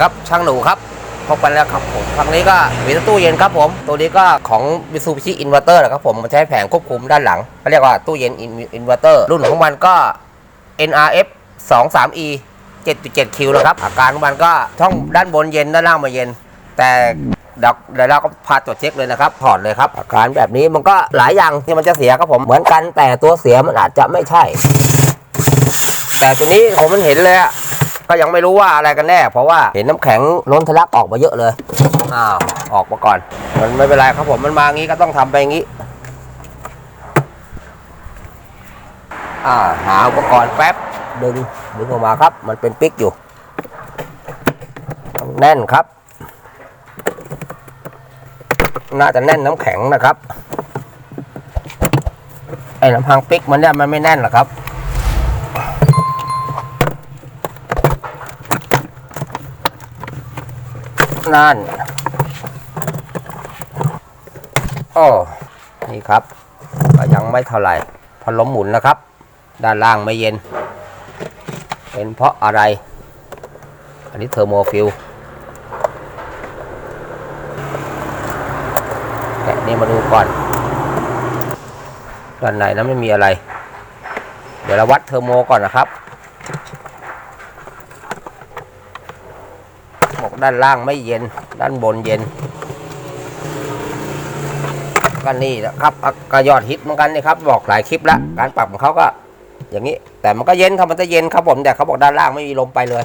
ครับช่างหนูครับพบกันแล้วครับผมครั้งนี้ก็มีตู้เย็นครับผม ตัวนี้ก็ของมิซูบิชิอินเวอร์เตอร์นะครับผมมันใช้แผงควบคุมด้านหลังเขาเรียกว่าตู้เย็นอินเวอร์เตอร์รุ่นของมันก็ NRF 2 3 E 7.7 Q นะครับ อาการของมันก็ช่องด้านบนเย็นด้านล่างไมาเย็น แต่เดี๋ยวเราก็พาตรวจเช็คเลยนะครับถอดเลยครับ อาการแบบนี้มันก็หลายอย่างที่มันจะเสียครับผมเหมือนกันแต่ตัวเสียมันอาจจะไม่ใช่ แต่ตัวนี้ผมมันเห็นเลยอะก็ยังไม่รู้ว่าอะไรกันแน่ เพราะว่าเห็นน้ำแข็งล้นทะลักออกมาเยอะเลยอ้าวออกมาก่อน มันไม่เป็นไรครับผมมันมางี้ก็ต้องทำไปงี้อ่าหาอุปกรณ์แป๊บดึงดึงออกมาครับ มันเป็นปิ๊กอยู่ แน่นครับ น่าจะแน่นน้ำแข็งนะครับไอ้ลำพังปิ๊กมันเนี่ยมันไม่แน่นหรอกครับ นั่นโอ้นี่ครับก็ยังไม่เท่าไหร่พัดลมหมุนนะครับ ด้านล่างไม่เย็น เป็นเพราะอะไร อันนี้เทอร์โมฟิลแกะนี่มาดูก่อน ด้านในนั้นไม่มีอะไร เดี๋ยวเราวัดเทอร์โมก่อนนะครับ บอกด้านล่างไม่เย็น ด้านบนเย็นก็นี่นะครับอะก็ยอดฮิตเหมือนกันนี่ครับ บอกหลายคลิปแล้วการปรับของเขาก็ อย่างนี้ แต่มันก็เย็นครับมันจะเย็นครับผมแต่เขาบอกด้านล่างไม่มีลมไปเลย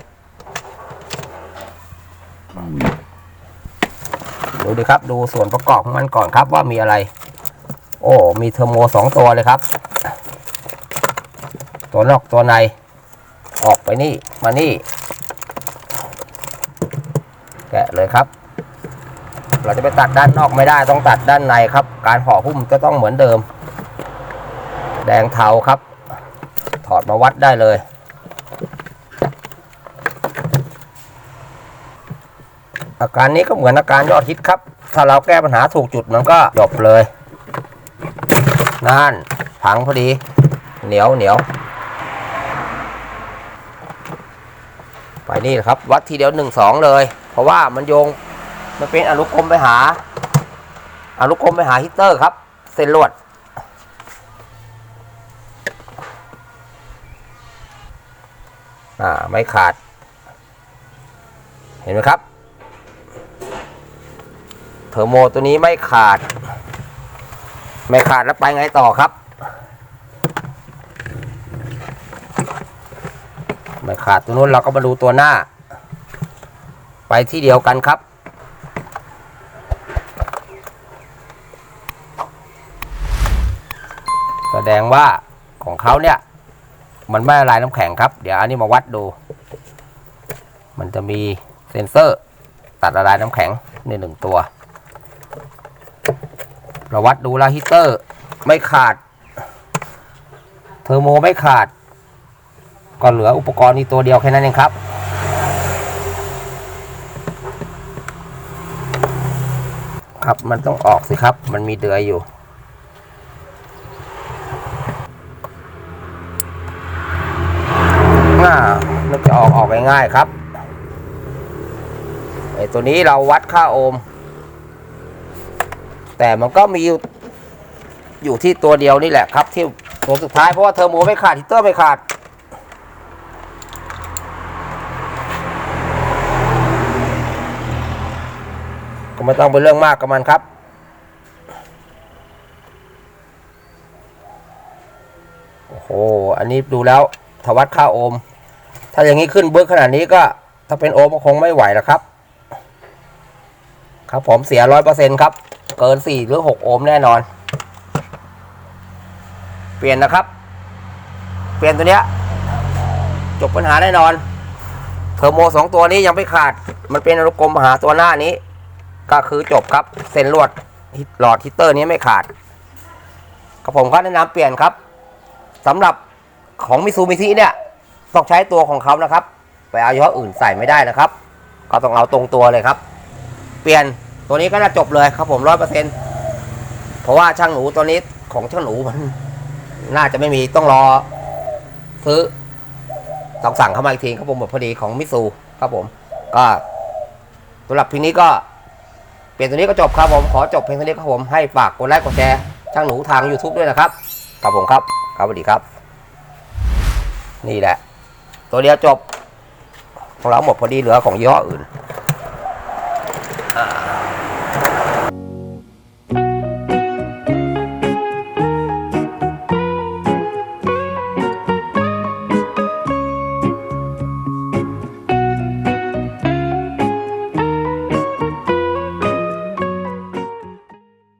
ดูดิครับ ดูส่วนประกอบของมันก่อนครับว่ามีอะไร โอ้ มีเทอร์โมสองตัวเลยครับ ตัวนอกตัวใน ออกไปนี่ มานี่ แกะเลยครับ เราจะไปตัดด้านนอกไม่ได้ต้องตัดด้านในครับ การห่อหุ้มจะต้องเหมือนเดิม แดงเทาครับ ถอดมาวัดได้เลยอาการนี้ก็เหมือนอาการยอดฮิตครับ ถ้าเราแก้ปัญหาถูกจุดมันก็จบเลย นั่นพังพอดี เหนียวเหนียว ไปนี่ครับ วัดทีเดียวหนึ่งสองเลย ราะว่ามันโยงมันเป็นอนุกรมไปหา อนุกรมไปหาฮีตเตอร์ครับ เส้นลวด อ่า ไม่ขาด เห็นไหมครับ เทอร์โมตัวนี้ไม่ขาด ไม่ขาดแล้วไปไงต่อครับ ไม่ขาดตัวนู้นเราก็มาดูตัวหน้า ไปที่เดียวกันครับ แสดงว่าของเขาเนี่ย มันไม่ละลายน้ำแข็งครับ เดี๋ยวอันนี้มาวัดดู มันจะมีเซ็นเซอร์ตัดละลายน้ำแข็งในหนึ่งตัวเราวัดดูแล้วฮีเตอร์ไม่ขาด เทอร์โมไม่ขาด ก็เหลืออุปกรณ์นี้ตัวเดียวแค่นั้นเองครับ ครับ มันต้องออกสิครับ มันมีเดือยอยู่ น่าจะออกออกง่ายๆครับไอตัวนี้เราวัดค่าโอห์ม แต่มันก็มีอยู่ที่ตัวเดียวนี่แหละครับ ที่ตัวสุดท้ายเพราะว่าเทอร์โมไม่ขาดฮีเตอร์ไม่ขาด ไม่ต้องเป็นเรื่องมากกับมันครับ โอ้โห อันนี้ดูแล้วทวัดค่าโอห์ม ถ้าอย่างนี้ขึ้นเบิกขนาดนี้ก็ ถ้าเป็นโอห์มก็คงไม่ไหวแล้วครับ ครับผมเสียร้อยเปอร์เซ็นครับ เกินสี่หรือหกโอห์มแน่นอน เปลี่ยนนะครับ เปลี่ยนตัวเนี้ยจบปัญหาแน่นอน เทอร์โมสองตัวนี้ยังไม่ขาด มันเป็นอนุกรมมหาตัวหน้านี้ ก็คือจบครับเส้นลวดหลอดฮีตเตอร์นี้ไม่ขาดกับผมก็แนะนำเปลี่ยนครับสำหรับของมิซูมิซิเนี่ยต้องใช้ตัวของเขานะครับ ไปเอายี่ห้ออื่นใส่ไม่ได้นะครับ ก็ต้องเอาตรงตัวเลยครับ เปลี่ยนตัวนี้ก็น่าจบเลยครับผมร้อยเปอร์เซ็นเพราะว่าช่างหนูตัวนี้ของช่างหนูมัน น่าจะไม่มีต้องรอซื้อต้องสั่งเข้ามาอีกทีครับผมหมดพอดีของมิซูครับผม ก็สำหรับทีนี้ก็ เปลี่ยนตัวนี้ก็จบครับผมขอจบเพียงเท่านี้ครับผมให้ฝากกดไลค์กดแชร์ช่างหนูทาง YouTube ด้วยนะครับครับผมครับครับสวัสดีครับ นี่แหละ ตัวเดียวจบของเราหมดพอดีเหลือของยี่ห้ออื่น